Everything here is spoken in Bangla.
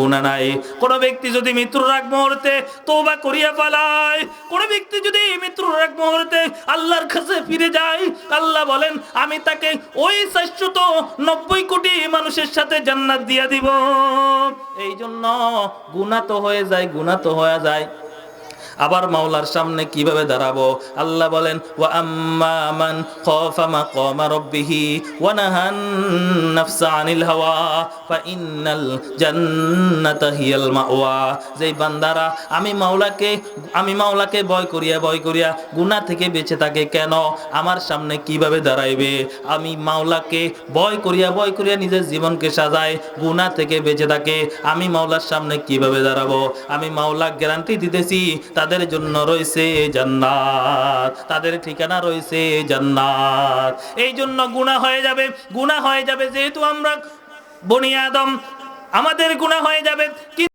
গুণা নাই। কোন ব্যক্তি যদি মৃত্যুর আগ মুহূর্তে তোবা করিয়া পালায় কোন ব্যক্তি যদি মৃত্যুর আগ মুহূর্তে আল্লাহর কাছে ফিরে যায়, আল্লাহ বলেন, আমি তাকে ওই শাশ্বত নব্বই কোটি মানুষের সাথে জান্নাত দিয়া দিব। এই জন্য গুণা তো হয়ে যায়, গুণা তো হয়ে যায়। আবার মাওলার সামনে কীভাবে দাঁড়াবো? আল্লাহ বলেন, ওয়া খাফা মাকামা রাব্বিহি ওয়া নাহান নাফসা আনিল হাওয়া, ফা ইন্নাল জান্নাতা হিয়াল মাওয়া। যেই বান্দারা, আমি মাওলাকে আমি মাওলাকে ভয় করিয়া ভয় করিয়া গুনাহ থেকে বেঁচে থাকে কেন? আমার সামনে কীভাবে দাঁড়াইবে? আমি মাওলাকে ভয় করিয়া ভয় করিয়া নিজের জীবনকে সাজায় গুনাহ থেকে বেঁচে থাকে। আমি মাওলার সামনে কীভাবে দাঁড়াবো? আমি মাওলা গ্যারান্টি দিতেছি তাদের জন্য রয়েছে জান্নাত। তাদের ঠিকানা রয়েছে জান্নাত। এই জন্য গুণা হয়ে যাবে গুণা হয়ে যাবে যেহেতু আমরা বনিয়াদম আমাদের গুণা হয়ে যাবে।